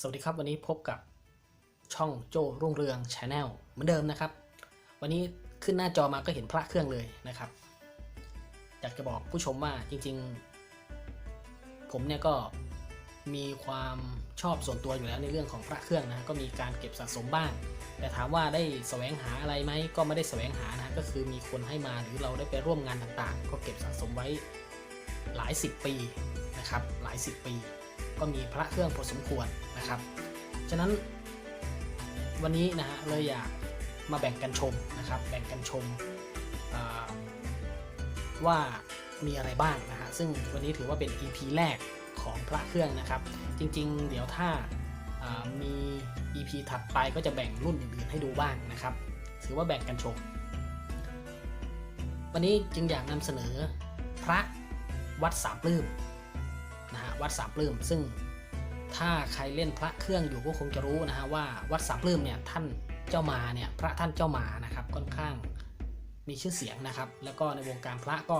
สวัสดีครับวันนี้พบกับช่องโจรุ่งเรืองชาแนลเหมือนเดิมนะครับ วันนี้ขึ้นหน้าจอมาก็เห็นพระเครื่องเลยนะครับ อยากจะบอกผู้ชมว่าจริงๆ ผมเนี่ยก็มีความชอบส่วนตัวอยู่แล้วในเรื่องของพระเครื่องนะก็มีการเก็บสะสมบ้าง แต่ถามว่าได้แสวงหาอะไรไหมก็ไม่ได้แสวงหานะก็คือมีคนให้มาหรือเราได้ไปร่วมงานต่างๆ ก็เก็บสะสมไว้หลายสิบปีนะครับหลายสิบปี ก็มีพระเครื่องพอสมควรนะครับ ฉะนั้นวันนี้นะฮะเลยอยากมาแบ่งกันชมนะครับ แบ่งกันชมว่ามีอะไรบ้างนะฮะซึ่งวันนี้ถือว่าเป็น EP แรกของพระเครื่องนะครับ จริงๆ เดี๋ยวถ้ามี EP ถัดไปก็จะแบ่งรุ่นอื่นๆให้ดูบ้างนะครับ ถือว่าแบ่งกันชม วันนี้จึงอยากนำเสนอพระวัดสามปลื้ม วัดสามปลื้ม ซึ่งถ้าใครเล่นพระเครื่องอยู่ก็คงจะรู้นะฮะว่าวัดสามปลื้มเนี่ยท่านเจ้ามาเนี่ยพระท่านเจ้ามานะครับค่อนข้างมีชื่อเสียงนะครับ แล้วก็ในวงการพระก็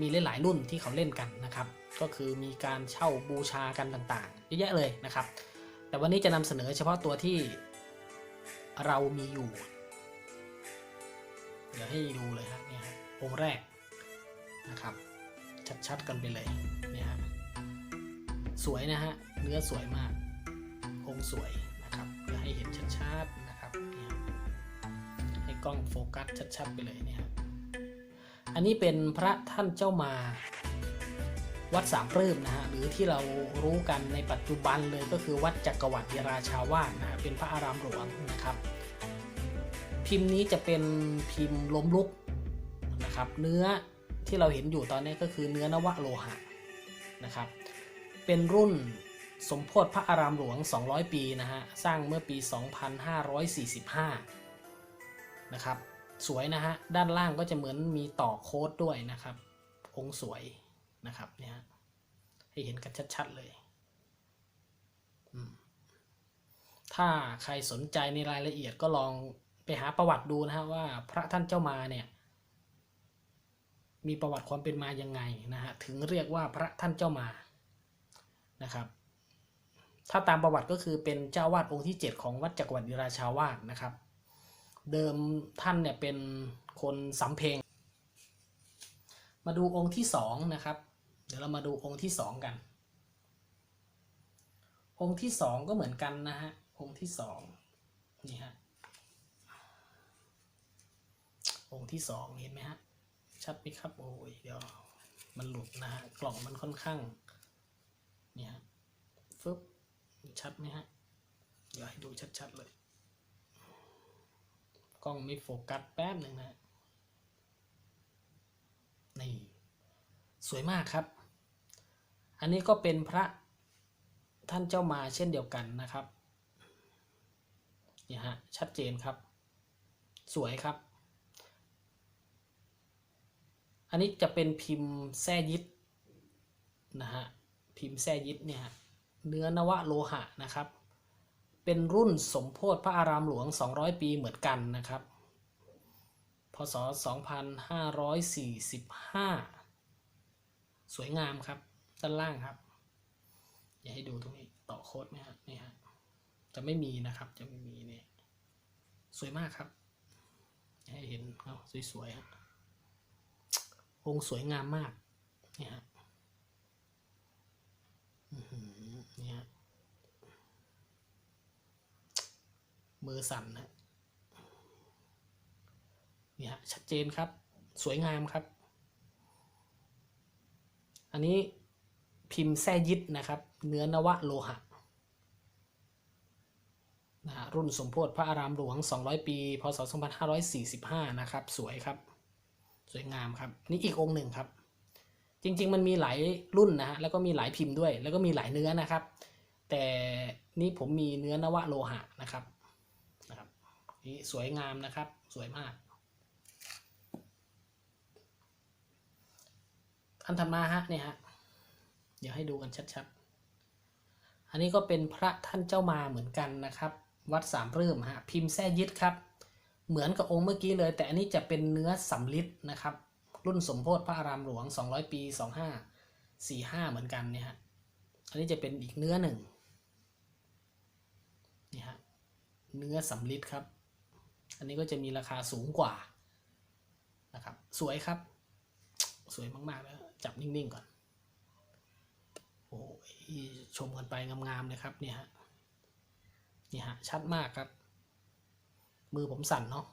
มีหลายๆรุ่นที่เขาเล่นกันนะครับ ก็คือมีการเช่าบูชากันต่างๆเยอะแยะเลยนะครับ แต่วันนี้จะนำเสนอเฉพาะตัวที่เรามีอยู่ เดี๋ยวให้ดูเลยฮะเนี่ยองค์แรกนะครับ ชัดๆกันไปเลย สวยนะฮะ เนื้อสวยมากองค์สวยนะครับเพื่อให้เห็นชัดๆนะครับนี่ฮะให้กล้องโฟกัสชัดๆไปเลยเนี่ยฮะอันนี้เป็นพระท่านเจ้ามาวัดสามปลื้มนะฮะหรือที่เรารู้กันในปัจจุบันเลยก็คือวัดจักรวรรดิราชาวาสนะฮะเป็นพระอารามหลวงนะครับ พิมพ์นี้จะเป็นพิมพ์ล้มลุกนะครับ เนื้อที่เราเห็นอยู่ตอนนี้ก็คือเนื้อนวะโลหะนะครับ เป็นรุ่นสมโพธิพระอารามหลวง 200 ปีนะฮะ สร้างเมื่อปี 2545 นะครับ สวยนะฮะ ด้านล่างก็จะเหมือนมีต่อโค้ดด้วยนะครับ องค์สวยนะครับเนี่ยให้เห็นกันชัดๆเลย ถ้าใครสนใจในรายละเอียดก็ลองไปหาประวัติดูนะฮะว่าพระท่านเจ้ามาเนี่ย มีประวัติความเป็นมายังไงนะฮะ ถึงเรียกว่าพระท่านเจ้ามา นะครับ ถ้าตามประวัติก็คือเป็นเจ้าวาดองค์ที่ 7 ของวัดจักรวรรดิราชาวาสนะครับ เดิมท่านเนี่ยเป็นคนสำเพงมาดูองค์ที่สองนะครับ เดี๋ยวเรามาดูองค์ที่สองกัน องค์ที่สองก็เหมือนกันนะฮะองค์ที่สองนี่ฮะองค์ที่สองเห็นไหมฮะชัดไหมครับโอ้ยเดี๋ยวมันหลุดนะฮะกล่องมันค่อนข้าง เนี่ยฟึบชัดไหมฮะเดี๋ยวให้ดูชัดๆเลย กล้องไม่โฟกัสแป๊บหนึ่งนะนี่สวยมากครับ อันนี้ก็เป็นพระท่านเจ้ามาเช่นเดียวกันนะครับนี่ฮะชัดเจนครับ สวยครับ อันนี้จะเป็นพิมพ์แซ่ยิดนะฮะ พิมพ์แซ่ยิดเนี่ยเนื้อนวโลหะนะครับ เป็นรุ่นสมโพธิพระอารามหลวง 200 ปีเหมือนกันนะครับ พศ 2545 สวยงามครับ ด้านล่างครับ อย่าให้ดูตรงนี้ต่อโค้ดไหมฮะนี่ฮะจะไม่มีนะครับจะไม่มีเนี่ยสวยมากครับอย่าให้เห็นเอาสวยๆฮะองค์สวยงามมากนี่ฮะ เนี่ยฮะมือสั่นนะเนี่ยฮะชัดเจนครับ สวยงามครับ อันนี้พิมพ์แซ่ยิดนะครับ เนื้อนวโลหะนะฮะรุ่นสมโพธิพระอารามหลวง 200 ปี พศ 2545 นะครับ สวยครับ สวยงามครับ นี่อีกองค์หนึ่งครับ จริง ๆ มันมีหลายรุ่นนะฮะแล้วก็มีหลายพิมพ์ด้วย แล้วก็มีหลายเนื้อนะครับ แต่นี่ผมมีเนื้อนวโลหะนะครับนะครับนี่สวยงามนะครับสวยมาก อันถัดมาฮะเนี่ยฮะเดี๋ยวให้ดูกันชัดๆ อันนี้ก็เป็นพระท่านเจ้ามาเหมือนกันนะครับ วัดสามปลื้มฮะพิมพ์แซ่ยิดครับ เหมือนกับองค์เมื่อกี้เลย แต่อันนี้จะเป็นเนื้อสำลิดนะครับ รุ่นสมโพธิพระอารามหลวง 200 ปี 2545 เหมือนกันเนี่ยฮะ อันนี้จะเป็นอีกเนื้อหนึ่งเนื้อสำลิดครับ อันนี้ก็จะมีราคาสูงกว่านะครับ สวยครับ สวยมากๆแล้วจับนิ่งๆก่อน โอ้ยชมกันไปงามๆเลยครับเนี่ยฮะ นี่ฮะ ชัดมากครับ มือผมสั่นเนาะ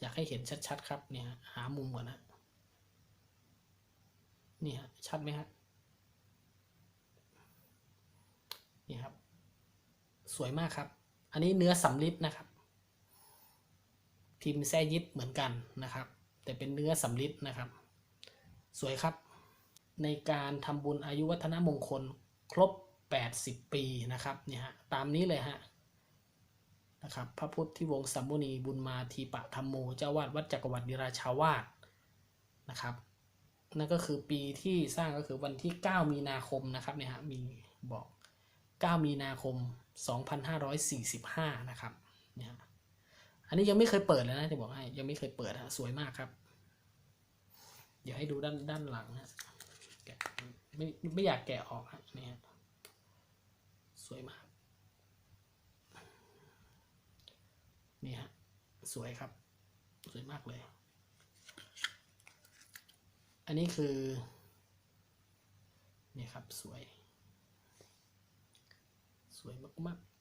อยากให้เห็นชัดๆครับเนี่ยหามุมก่อนนะนี่ฮะชัดไหมฮะนี่ครับ สวยมากครับ อันนี้เนื้อสำลิดนะครับ พิมพ์แซ่ยิดเหมือนกันนะครับ แต่เป็นเนื้อสำลิดนะครับ สวยครับ ในการทำบุญอายุวัฒนมงคลครบ 80 ปีนะครับเนี่ยฮะตามนี้เลยฮะ นะครับพระพุทธวงศ์สัมมุนีบุญมาทีปะธรรมโมเจ้าวาดวัดจักรวรรดิราชาวาสนะครับนั่นก็คือปีที่สร้างก็คือวันที่ 9 มีนาคมนะครับเนี่ยฮะมีบอก 9 มีนาคม 2545 นะครับเนี่ยฮะอันนี้ยังไม่เคยเปิดเลยนะจะบอกให้ยังไม่เคยเปิดฮะสวยมากครับ เดี๋ยวให้ดูด้านด้านหลังนะไม่ไม่อยากแกะออกฮะเนี่ยฮะสวยมาก นี่ฮะ สวยครับ สวยมากเลย อันนี้คือ นี่ครับสวย สวยมากๆ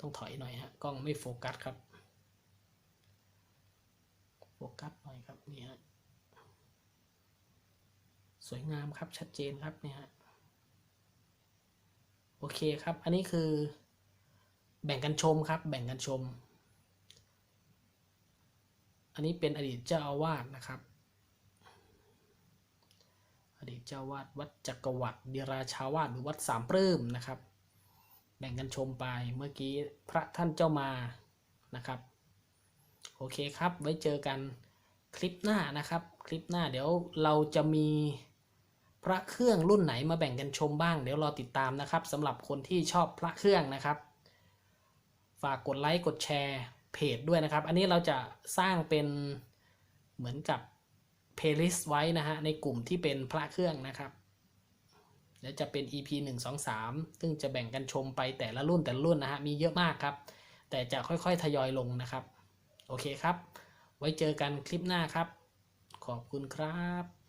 ต้องถอยหน่อยฮะ กล้องไม่โฟกัสครับ โฟกัสหน่อยครับ นี่ฮะ สวยงามครับ ชัดเจนครับเนี่ยฮะ โอเคครับ อันนี้คือ แบ่งกันชมครับ แบ่งกันชม อันนี้เป็นอดีตเจ้าอาวาสนะครับ อดีตเจ้าวาดวัดจักรวรรดิราชาวาสหรือวัดสามปลื้มนะครับ แบ่งกันชมไปเมื่อกี้พระท่านเจ้ามานะครับ โอเคครับ ไว้เจอกันคลิปหน้านะครับ คลิปหน้าเดี๋ยวเราจะมีพระเครื่องรุ่นไหนมาแบ่งกันชมบ้าง เดี๋ยวรอติดตามนะครับสำหรับคนที่ชอบพระเครื่องนะครับ ฝากกดไลค์กดแชร์เพจด้วยนะครับ อันนี้เราจะสร้างเป็นเหมือนกับเพลย์ลิสต์ไว้นะฮะในกลุ่มที่เป็นพระเครื่องนะครับเดี๋ยวจะเป็น EP 1 2 3 ซึ่งจะแบ่งกันชมไปแต่ละรุ่นแต่ละรุ่นนะฮะ มีเยอะมากครับ แต่จะค่อยๆ ทยอยลงนะครับ โอเคครับ ไว้เจอกันคลิปหน้าครับ ขอบคุณครับ